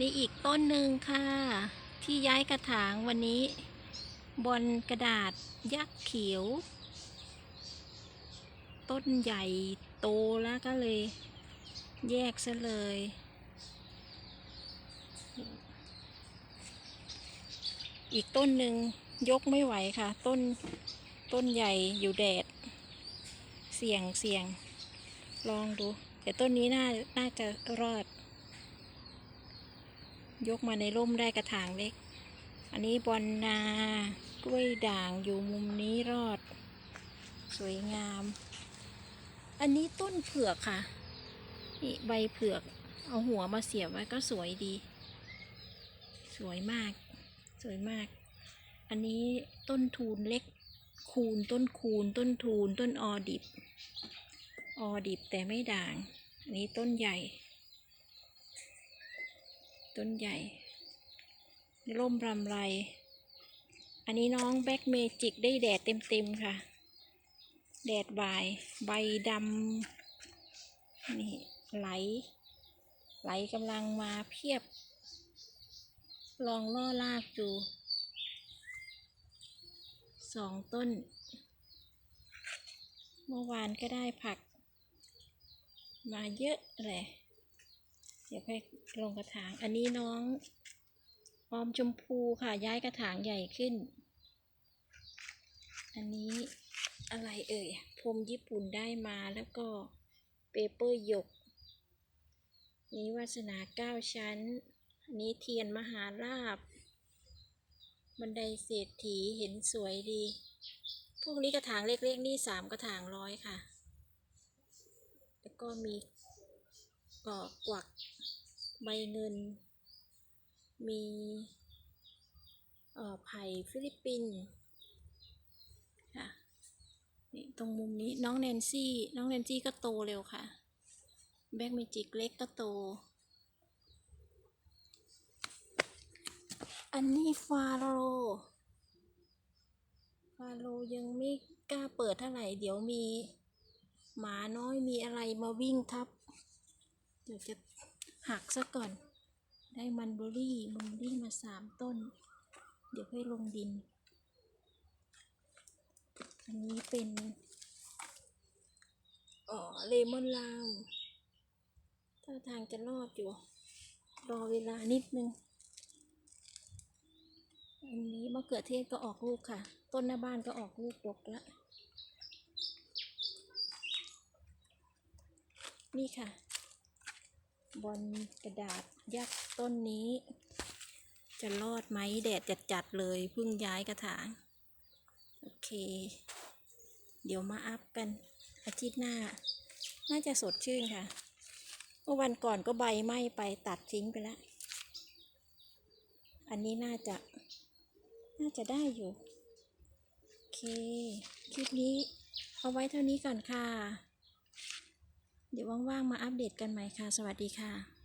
นี่อีกต้นหนึ่งค่ะ ที่ย้ายกระถางวันนี้ บนกระดาษยักษ์เขียว ต้นใหญ่โตแล้วก็เลย แยกซะเลย อีกต้นหนึ่งยกไม่ไหวค่ะ ต้นต้นใหญ่อยู่แดด เสี่ยงเสี่ยง ลองดู แต่ต้นนี้น่าน่าจะรอด ยกมาในร่มได้กระถางเล็ก อันนี้บอนนากล้วยด่างอยู่มุมนี้รอด สวยงาม อันนี้ต้นเผือกค่ะ นี่ใบเผือก เอาหัวมาเสียบไว้ก็สวยดี สวยมาก สวยมาก อันนี้ต้นทูนเล็ก คูณต้นคูณต้นทูนต้นออดิบ ออดิบแต่ไม่ด่าง อันนี้ต้นใหญ่ ต้นใหญ่ ร่มรำไร อันนี้น้องแบ็กเมจิกได้แดดเต็มๆค่ะ แดดบ่าย ใบดำนี่ไหล ไหลกำลังมาเพียบ ลองล่อลากดูสองต้น เมื่อวานก็ได้ผัก มาเยอะเลย เดี๋ยวไปลงกระถาง อันนี้น้องออมชมพูค่ะย้ายกระถางใหญ่ขึ้น อันนี้อะไรเอ่ยพรมญี่ปุ่นได้มาแล้วก็เปเปอร์หยก นี้วาสนาเก้าชั้น อันนี้เทียนมหาลาบ บันไดเศรษฐีเห็นสวยดี พวกนี้กระถางเล็กๆนี่สามกระถางร้อยค่ะ แล้วก็มีกอกกวัก ใบเงิน มีอ่อไผ่ฟิลิปปินส์ค่ะนี่ตรงมุมนี้น้องแนนซี่ น้องแนนซี่ก็โตเร็วค่ะ แบ็กเมจิกเล็กก็โต อันนี้ฟาโร ฟาโรยังไม่กล้าเปิดเท่าไหร่ เดี๋ยวมีหมาน้อยมีอะไรมาวิ่งทับ เดี๋ยวจะ หักซะก่อน ได้มันเบอรี่มันเบอรี่มาสามต้น เดี๋ยวให้ลงดิน อันนี้เป็นอ๋อเลมอนลาวท่าทางจะรอดอยู่ รอเวลานิดนึง อันนี้มะเขือเทศก็ออกลูกค่ะ ต้นหน้าบ้านก็ออกลูกดกแล้วนี่ค่ะ บอลกระดาษยักษ์ต้นนี้ จะรอดไหมแดดจัดๆเลยเพิ่งย้ายกระถาง โอเค เดี๋ยวมาอัพกัน อาทิตย์หน้า น่าจะสดชื่นค่ะ เมื่อวันก่อนก็ใบไหม้ไปตัดทิ้งไปแล้ว อันนี้น่าจะ น่าจะได้อยู่ โอเค คลิปนี้เอาไว้เท่านี้ก่อนค่ะ เดี๋ยวว่างๆมาอัปเดตกันใหม่ค่ะ สวัสดีค่ะ